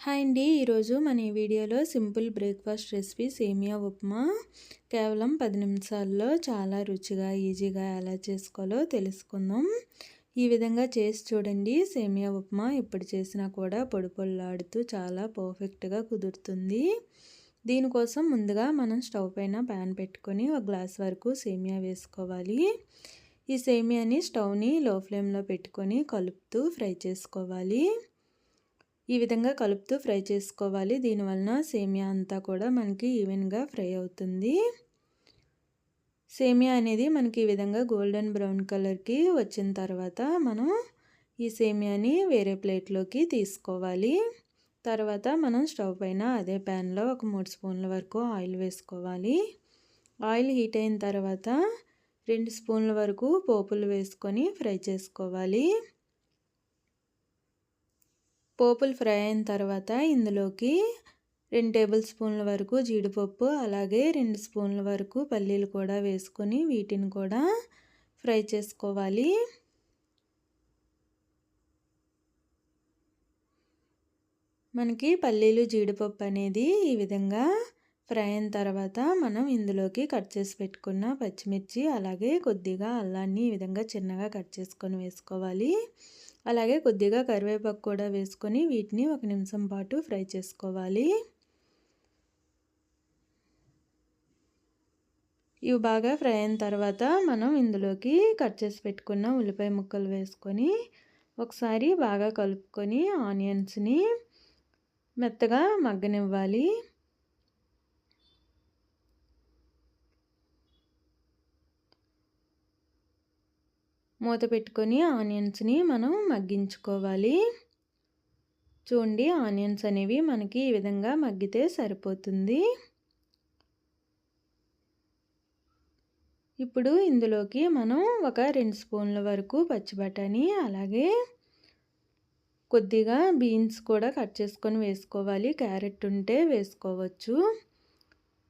Hi అండి. ఈరోజు మన ఈ వీడియోలో సింపుల్ బ్రేక్ఫాస్ట్ రెసిపీ సేమియా ఉప్మా. కేవలం పది నిమిషాల్లో చాలా రుచిగా ఈజీగా ఎలా చేసుకోవాలో తెలుసుకుందాం. ఈ విధంగా చేసి చూడండి. సేమియా ఉప్మా ఎప్పుడు చేసినా కూడా పొడి పొల్లాడుతూ చాలా పర్ఫెక్ట్గా కుదురుతుంది. దీనికోసం ముందుగా మనం స్టవ్ పైన ప్యాన్ పెట్టుకొని ఒక గ్లాస్ వరకు సేమియా వేసుకోవాలి. ఈ సేమియాని స్టవ్ని లో ఫ్లేమ్లో పెట్టుకొని కలుపుతూ ఫ్రై చేసుకోవాలి. ఈ విధంగా కలుపుతూ ఫ్రై చేసుకోవాలి. దీనివలన సేమియా అంతా కూడా మనకి ఈవెన్గా ఫ్రై అవుతుంది. సేమియా అనేది మనకి ఈ విధంగా గోల్డెన్ బ్రౌన్ కలర్కి వచ్చిన తర్వాత మనం ఈ సేమియాని వేరే ప్లేట్లోకి తీసుకోవాలి. తర్వాత మనం స్టవ్ పైన అదే ప్యాన్లో ఒక మూడు స్పూన్ల వరకు ఆయిల్ వేసుకోవాలి. ఆయిల్ హీట్ అయిన తర్వాత రెండు స్పూన్ల వరకు పోపులు వేసుకొని ఫ్రై చేసుకోవాలి. పోపులు ఫ్రై అయిన తర్వాత ఇందులోకి రెండు టేబుల్ స్పూన్ల వరకు జీడిపప్పు అలాగే రెండు స్పూన్ల వరకు పల్లీలు కూడా వేసుకొని వీటిని కూడా ఫ్రై చేసుకోవాలి. మనకి పల్లీలు జీడిపప్పు అనేది ఈ విధంగా ఫ్రై అయిన తర్వాత మనం ఇందులోకి కట్ చేసి పెట్టుకున్న పచ్చిమిర్చి అలాగే కొద్దిగా అల్లాన్ని ఈ విధంగా చిన్నగా కట్ చేసుకొని వేసుకోవాలి. అలాగే కొద్దిగా కరివేపాకు కూడా వేసుకొని వీటిని ఒక నిమిషం పాటు ఫ్రై చేసుకోవాలి. ఇవి బాగా ఫ్రై అయిన తర్వాత మనం ఇందులోకి కట్ చేసి పెట్టుకున్న ఉల్లిపాయ ముక్కలు వేసుకొని ఒకసారి బాగా కలుపుకొని ఆనియన్స్ని మెత్తగా మగ్గనివ్వాలి. మూత పెట్టుకొని ఆనియన్స్ని మనం మగ్గించుకోవాలి. చూడండి ఆనియన్స్ అనేవి మనకి ఈ విధంగా మగ్గితే సరిపోతుంది. ఇప్పుడు ఇందులోకి మనం ఒక రెండు స్పూన్ల వరకు పచ్చి బఠానీ అలాగే కొద్దిగా బీన్స్ కూడా కట్ చేసుకొని వేసుకోవాలి. క్యారెట్ ఉంటే వేసుకోవచ్చు.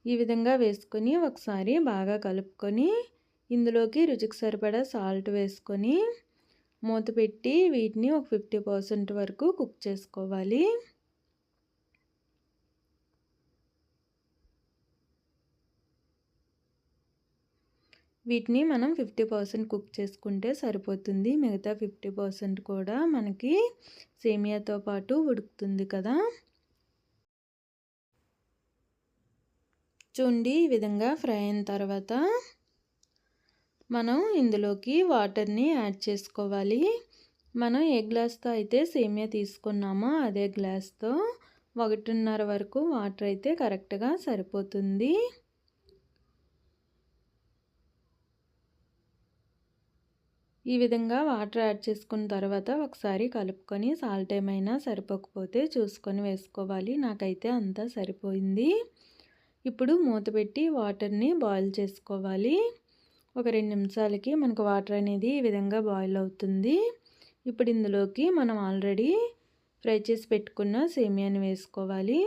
ఈ విధంగా వేసుకొని ఒకసారి బాగా కలుపుకొని ఇందులోకి రుచికి సరిపడా సాల్ట్ వేసుకొని మూత పెట్టి వీటిని ఒక ఫిఫ్టీ పర్సెంట్ వరకు కుక్ చేసుకోవాలి. వీటిని మనం ఫిఫ్టీ పర్సెంట్ కుక్ చేసుకుంటే సరిపోతుంది. మిగతా ఫిఫ్టీ పర్సెంట్ కూడా మనకి సేమియాతో పాటు ఉడుకుతుంది కదా. చూడండి ఈ విధంగా ఫ్రై అయిన తర్వాత మనం ఇందులోకి వాటర్ని యాడ్ చేసుకోవాలి. మనం ఏ గ్లాస్తో అయితే సేమియా తీసుకున్నామో అదే గ్లాస్తో ఒకటిన్నర వరకు వాటర్ అయితే కరెక్ట్గా సరిపోతుంది. ఈ విధంగా వాటర్ యాడ్ చేసుకున్న తర్వాత ఒకసారి కలుపుకొని సాల్ట్ ఏమైనా సరిపోకపోతే చూసుకొని వేసుకోవాలి. నాకైతే అంతా సరిపోయింది. ఇప్పుడు మూత పెట్టి వాటర్ని బాయిల్ చేసుకోవాలి. ఒక రెండు నిమిషాలకి మనకు వాటర్ అనేది ఈ విధంగా బాయిల్ అవుతుంది. ఇప్పుడు ఇందులోకి మనం ఆల్రెడీ ఫ్రై చేసి పెట్టుకున్న సేమియాని వేసుకోవాలి.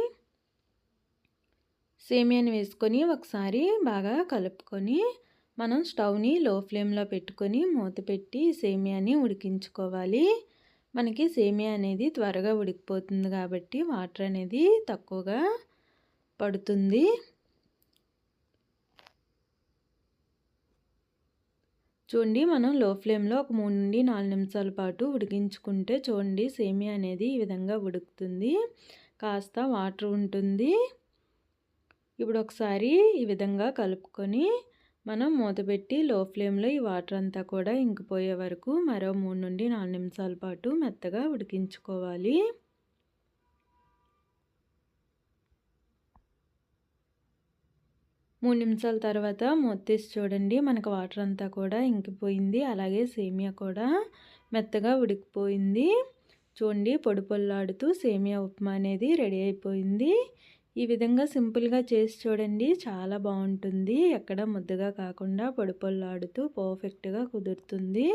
సేమియాని వేసుకొని ఒకసారి బాగా కలుపుకొని మనం స్టవ్ని లో ఫ్లేమ్లో పెట్టుకొని మూత పెట్టి సేమియాని ఉడికించుకోవాలి. మనకి సేమియా అనేది త్వరగా ఉడికిపోతుంది కాబట్టి వాటర్ అనేది తక్కువగా పడుతుంది. చూడండి మనం లో ఫ్లేమ్లో ఒక మూడు నుండి నాలుగు నిమిషాల పాటు ఉడికించుకుంటే చూడండి సేమియా అనేది ఈ విధంగా ఉడుకుతుంది. కాస్త వాటర్ ఉంటుంది. ఇప్పుడు ఒకసారి ఈ విధంగా కలుపుకొని మనం మూతపెట్టి లో ఫ్లేమ్లో ఈ వాటర్ అంతా కూడా ఇంకిపోయే వరకు మరో మూడు నుండి నాలుగు నిమిషాల పాటు మెత్తగా ఉడికించుకోవాలి. మూడు నిమిషాల తర్వాత మొత్తేసి చూడండి మనకు వాటర్ అంతా కూడా ఇంకిపోయింది. అలాగే సేమియా కూడా మెత్తగా ఉడికిపోయింది. చూడండి పొడి పొల్లాడుతూ సేమియా ఉప్మా అనేది రెడీ అయిపోయింది. ఈ విధంగా సింపుల్గా చేసి చూడండి చాలా బాగుంటుంది. ఎక్కడ ముద్దగా కాకుండా పొడి పొల్లాడుతూ పర్ఫెక్ట్గా కుదురుతుంది.